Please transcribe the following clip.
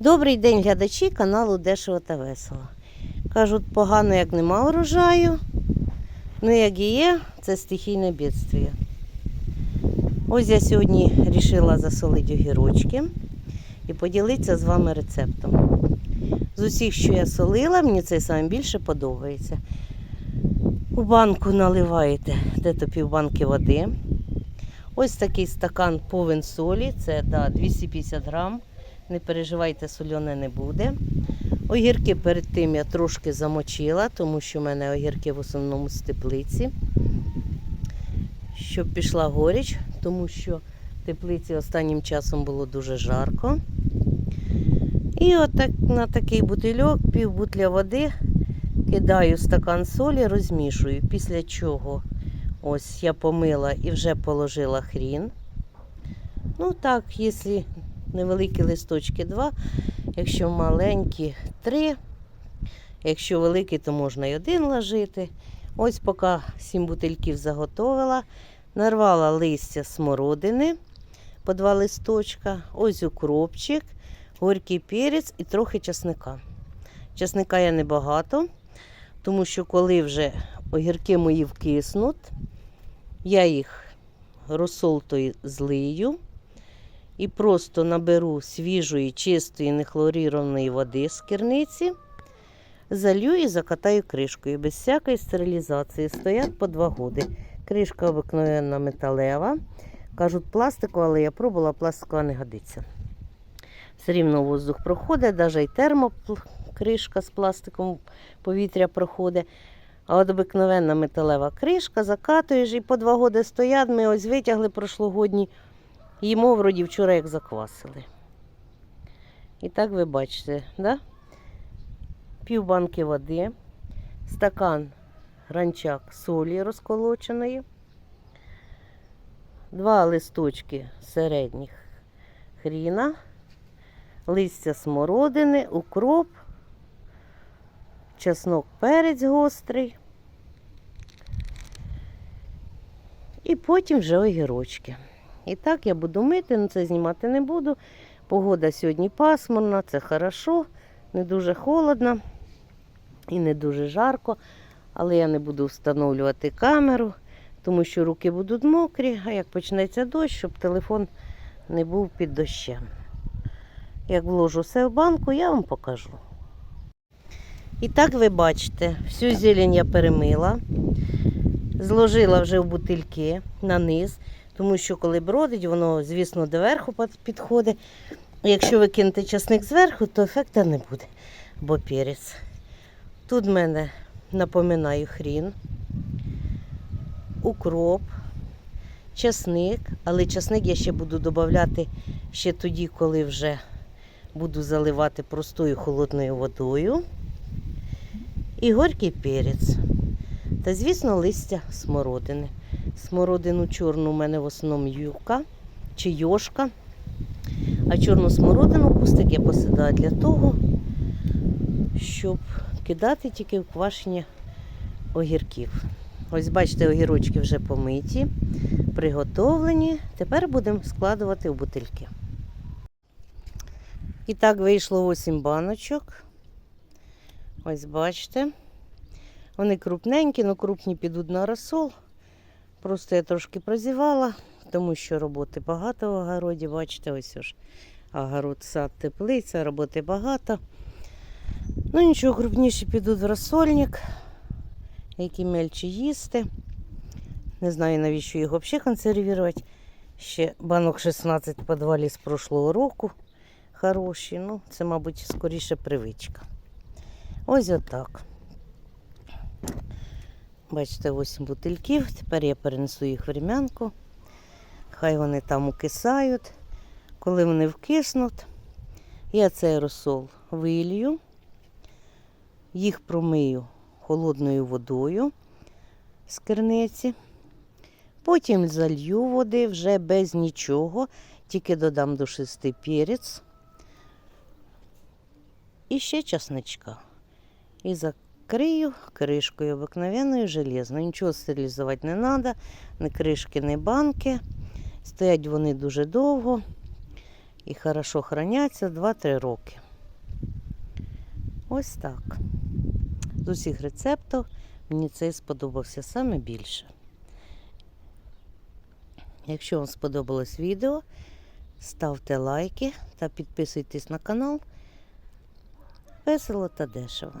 Добрий день, глядачі каналу Дешево та Весело. Кажуть, погано, як нема урожаю. Ну, як і є, це стихійне бідствие. Ось я сьогодні вирішила засолити огірочки і поділитися з вами рецептом. З усіх, що я солила, мені це саме більше подобається. У банку наливаєте дето півбанки води. Ось такий стакан повен солі, це да, 250 грам. Не переживайте, соляне не буде. Огірки перед тим я трошки замочила, тому що в мене огірки в основному з теплиці. Щоб пішла горіч, тому що в теплиці останнім часом було дуже жарко. І отак на такий бутильок, пів бутля води, кидаю стакан солі, розмішую. Після чого ось я помила і вже положила хрін. Ну так, якщо невеликі листочки 2, якщо маленькі 3. Якщо великий, то можна й один ложити. Ось поки 7 бутильків заготовила, нарвала листя смородини по два листочка, ось укропчик, горький перець і трохи часника. Часника я небагато, тому що коли вже огірки мої вкиснуть, я їх розсол той злию і просто наберу свіжої, чистої, нехлорірованої води з керниці, залью і закатаю кришкою без всякої стерилізації. Стоять по два роки. Кришка обикновенна металева. Кажуть, пластикова, але я пробувала, пластикова не годиться. Все рівно воздух проходить, навіть і термокришка з пластиком повітря проходить. А от обикновенна металева кришка, закатуєш і по два роки стоять. Ми ось витягли прошлогодні. Їмо вроді вчора як заквасили. І так ви бачите, да? пів банки води, стакан ранчак солі розколоченої, два листочки середніх хріна, листя смородини, укроп, чеснок перець гострий. І потім вже огірочки. І так я буду мити, але це знімати не буду. Погода сьогодні пасмурна, це хорошо, не дуже холодно і не дуже жарко. Але я не буду встановлювати камеру, тому що руки будуть мокрі, а як почнеться дощ, щоб телефон не був під дощем. Як вложу все в банку, я вам покажу. І так ви бачите, всю зелень я перемила, зложила вже в бутильки на низ. Тому що коли бродить, воно, звісно, доверху підходить. Якщо ви кинете часник зверху, то ефекту не буде, бо перець. Тут в мене, напоминаю, хрін, укроп, часник, але часник я ще буду додавати ще тоді, коли вже буду заливати простою холодною водою. І горький перець. Та, звісно, листя смородини. Смородину чорну у мене в основному юка чи йошка. А чорну смородину кустик я посадила для того, щоб кидати тільки в квашення огірків. Ось бачите, огірочки вже помиті, приготовлені. Тепер будемо складувати в бутильки. І так вийшло 8 баночок. Ось бачите. Вони крупненькі, але крупні підуть на розсол. Просто я трошки прозівала, тому що роботи багато в огороді. Бачите, ось ж огород, сад, теплиця, роботи багато. Ну нічого, крупніші підуть в розсольник, які мельче їсти. Не знаю, навіщо їх взагалі консервувати. Ще банок 16 в з прошлого року. Хороші. Ну, це, мабуть, скоріше привичка. Ось отак. Бачите, 8 бутильків. Тепер я перенесу їх в рем'янку. Хай вони там укисають. Коли вони вкиснуть, я цей розсол вилью, їх промию холодною водою з керниці. Потім залью води вже без нічого, тільки додам до шести перець і ще часничка. І закрию кришкою обикновенною железною. Нічого стерилізувати не треба, ні кришки, ні банки. Стоять вони дуже довго і хорошо храняться 2-3 роки. Ось так. З усіх рецептів мені цей сподобався саме більше. Якщо вам сподобалось відео, ставте лайки та підписуйтесь на канал. Весело та дешево.